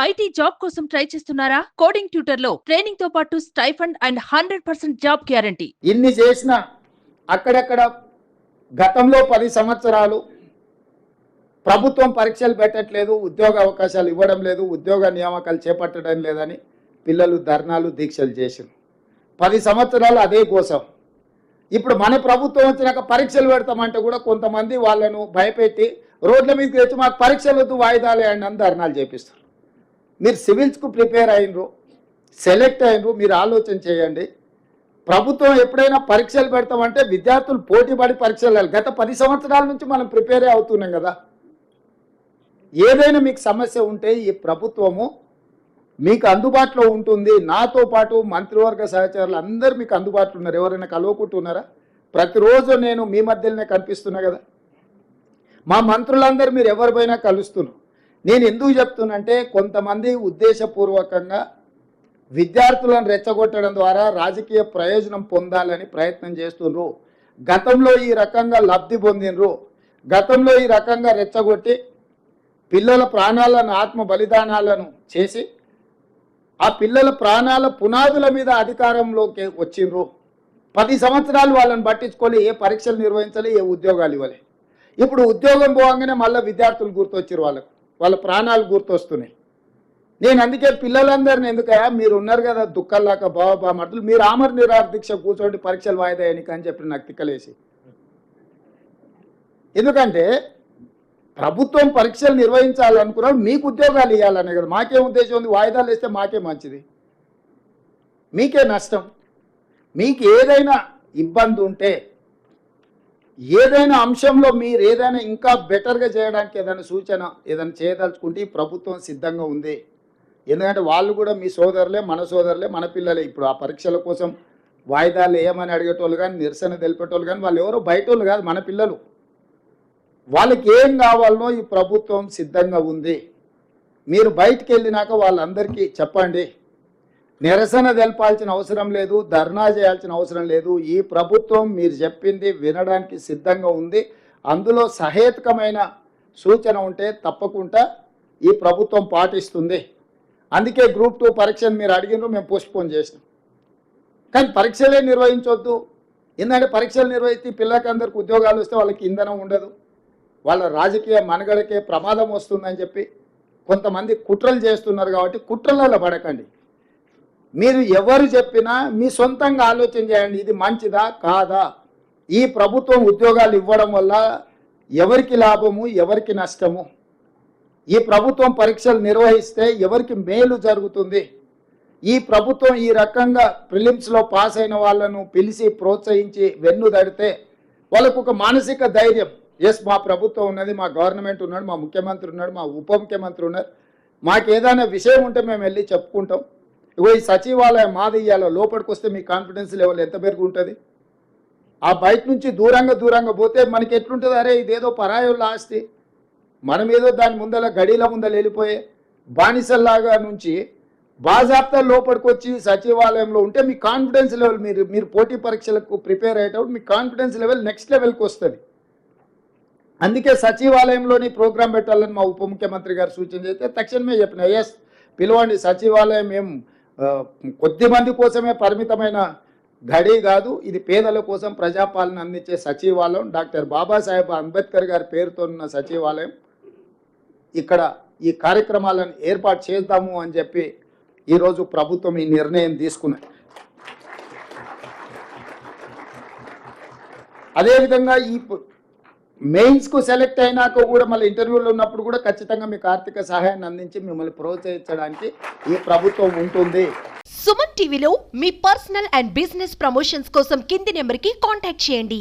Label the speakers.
Speaker 1: IT job కోసం try చేస్తున్నారా? Coding ట్యూటర్లో ట్రైనింగ్తో పాటు stipend and hundred percent job guarantee.
Speaker 2: ఇన్ని చేసిన అక్కడక్కడ గతంలో పది సంవత్సరాలు ప్రభుత్వం పరీక్షలు పెట్టట్లేదు ఉద్యోగ అవకాశాలు ఇవ్వడం లేదు ఉద్యోగ నియామకాలు చేపట్టడం లేదని పిల్లలు ధర్నాలు దీక్షలు చేసారు పది సంవత్సరాలు అదే కోసం ఇప్పుడు మన ప్రభుత్వం వచ్చినాక పరీక్షలు పెడతామంటే కూడా కొంతమంది వాళ్ళను భయపెట్టి రోడ్ల మీదకి తెచ్చి మాకు పరీక్షలు వద్దు వాయిదాలే అండి అని ధర్నాలు చేపిస్తారు మీరు సివిల్స్కు ప్రిపేర్ అయినరు సెలెక్ట్ అయినరు మీరు ఆలోచన చేయండి. ప్రభుత్వం ఎప్పుడైనా పరీక్షలు పెడతామంటే విద్యార్థులు పోటీ పడి పరీక్షలు గత పది సంవత్సరాల నుంచి మనం ప్రిపేరే అవుతున్నాం కదా. ఏదైనా మీకు సమస్య ఉంటే ఈ ప్రభుత్వము మీకు అందుబాటులో ఉంటుంది. నాతో పాటు మంత్రివర్గ సహచరులు అందరూ మీకు అందుబాటులో ఉన్నారు. ఎవరైనా కలవకుంటున్నారా? ప్రతిరోజు నేను మీ మధ్యలోనే కనిపిస్తున్నా కదా. మా మంత్రులందరూ మీరు ఎవరిపైనా కలుస్తున్నారు. నేను ఎందుకు చెప్తున్నంటే కొంతమంది ఉద్దేశపూర్వకంగా విద్యార్థులను రెచ్చగొట్టడం ద్వారా రాజకీయ ప్రయోజనం పొందాలని ప్రయత్నం చేస్తుండ్రు. గతంలో ఈ రకంగా లబ్ధి పొందినరు గతంలో ఈ రకంగా రెచ్చగొట్టి పిల్లల ప్రాణాలను ఆత్మ బలిదానాలను చేసి ఆ పిల్లల ప్రాణాల పునాదుల మీద అధికారంలోకి వచ్చిండ్రు. పది సంవత్సరాలు వాళ్ళని పట్టించుకొని ఏ పరీక్షలు నిర్వహించాలి ఏ ఉద్యోగాలు ఇవ్వాలి. ఇప్పుడు ఉద్యోగం పోగానే మళ్ళీ విద్యార్థులు గుర్తొచ్చారు వాళ్ళకు. వాళ్ళ ప్రాణాలు గుర్తొస్తున్నాయి. నేను అందుకే పిల్లలందరిని ఎందుకయా మీరు ఉన్నారు కదా దుఃఖంలాక బావ బామర్దులు మీరు ఆమర నిరాహార దీక్ష కూర్చోండి పరీక్షలు వాయిదా ఎన్నిక అని చెప్పి నాకు తిక్కలేసి. ఎందుకంటే ప్రభుత్వం పరీక్షలు నిర్వహించాలనుకున్నాడు మీకు ఉద్యోగాలు ఇవ్వాలనే కదా మాకే ఉద్దేశం ఉంది? వాయిదాలు వేస్తే మాకే మంచిది. మీకే నష్టం. మీకు ఏదైనా ఇబ్బంది ఉంటే ఏదైనా అంశంలో మీరు ఏదైనా ఇంకా బెటర్గా చేయడానికి ఏదైనా సూచన ఏదైనా చేయదలుచుకుంటే ఈ ప్రభుత్వం సిద్ధంగా ఉంది. ఎందుకంటే వాళ్ళు కూడా మీ సోదరులే మన సోదరులే మన పిల్లలే. ఇప్పుడు ఆ పరీక్షల కోసం వాయిదాలు ఏమని అడిగేటోళ్ళు కానీ నిరసన తెలిపేటోళ్ళు కానీ వాళ్ళు ఎవరో బయట వాళ్ళు కాదు మన పిల్లలు. వాళ్ళకి ఏం కావాలనో ఈ ప్రభుత్వం సిద్ధంగా ఉంది. మీరు బయటికి వెళ్ళినాక వాళ్ళందరికీ చెప్పండి. నిరసన తెలపాల్సిన అవసరం లేదు ధర్నా చేయాల్సిన అవసరం లేదు. ఈ ప్రభుత్వం మీరు చెప్పింది వినడానికి సిద్ధంగా ఉంది. అందులో సహేతుకమైన సూచన ఉంటే తప్పకుండా ఈ ప్రభుత్వం పాటిస్తుంది. అందుకే గ్రూప్ టూ పరీక్షను మీరు అడిగినారు మేము పోస్ట్పోన్ చేసినాం. కానీ పరీక్షలే నిర్వహించవద్దు ఎందుకంటే పరీక్షలు నిర్వహిస్తే పిల్లలకందరికి ఉద్యోగాలు వస్తే వాళ్ళకి ఇంధనం ఉండదు. వాళ్ళ రాజకీయ మనుగడకే ప్రమాదం వస్తుందని చెప్పి కొంతమంది కుట్రలు చేస్తున్నారు కాబట్టి కుట్రలలో పడకండి. మీరు ఎవరు చెప్పినా మీ సొంతంగా ఆలోచన చేయండి ఇది మంచిదా కాదా? ఈ ప్రభుత్వం ఉద్యోగాలు ఇవ్వడం వల్ల ఎవరికి లాభము ఎవరికి నష్టము? ఈ ప్రభుత్వం పరీక్షలు నిర్వహిస్తే ఎవరికి మేలు జరుగుతుంది? ఈ ప్రభుత్వం ఈ రకంగా ప్రిలిమ్స్లో పాస్ అయిన వాళ్ళను పిలిచి ప్రోత్సహించి వెన్ను దడితే వాళ్ళకు ఒక మానసిక ధైర్యం. ఎస్ మా ప్రభుత్వం ఉన్నది మా గవర్నమెంట్ ఉన్నాడు మా ముఖ్యమంత్రి ఉన్నాడు మా ఉప ముఖ్యమంత్రి ఉన్నారు. మాకు ఏదైనా విషయం ఉంటే మేము వెళ్ళి చెప్పుకుంటాం. ఇగో ఈ సచివాలయం మాది ఇయ్యాల లోపలికి వస్తే మీ కాన్ఫిడెన్స్ లెవెల్ ఎంత పెరుగు ఉంటుంది? ఆ బయట నుంచి దూరంగా దూరంగా పోతే మనకి ఎట్లుంటుంది? అరే ఇదేదో పరాయుల ఆస్తి. మనం ఏదో దాని ముందల గడిల ముందల వెళ్ళిపోయే బానిసల్లాగా నుంచి బాజాప్తా లోపలికి వచ్చి సచివాలయంలో ఉంటే మీ కాన్ఫిడెన్స్ లెవెల్ మీరు మీరు పోటీ పరీక్షలకు ప్రిపేర్ అయ్యేటప్పుడు మీ కాన్ఫిడెన్స్ లెవెల్ నెక్స్ట్ లెవెల్కి వస్తుంది. అందుకే సచివాలయంలోని ప్రోగ్రాం పెట్టాలని మా ఉప ముఖ్యమంత్రి గారు సూచన చేస్తే తక్షణమే చెప్పిన ఎస్ పిలవండి సచివాలయం ఏం కొద్దిమంది కొద్ది మంది కోసమే పరిమితమైన గడి కాదు ఇది పేదల కోసం ప్రజాపాలన అందించే సచివాలయం. డాక్టర్ బాబాసాహెబ్ అంబేద్కర్ గారి పేరుతో ఉన్న సచివాలయం. ఇక్కడ ఈ కార్యక్రమాలను ఏర్పాటు చేద్దాము అని చెప్పి ఈరోజు ప్రభుత్వం ఈ నిర్ణయం తీసుకున్నది. అదేవిధంగా ఈ మెయిన్స్కు సెలెక్ట్ అయినాక కూడా మళ్ళీ ఇంటర్వ్యూలో ఉన్నప్పుడు కూడా ఖచ్చితంగా మీకు ఆర్థిక సహాయాన్ని అందించి మిమ్మల్ని ప్రోత్సహించడానికి ఈ ప్రభుత్వం ఉంటుంది.
Speaker 3: సుమన్ టీవీలో మీ పర్సనల్ అండ్ బిజినెస్ ప్రమోషన్స్ కోసం కింది నెంబర్కి కాంటాక్ట్ చేయండి.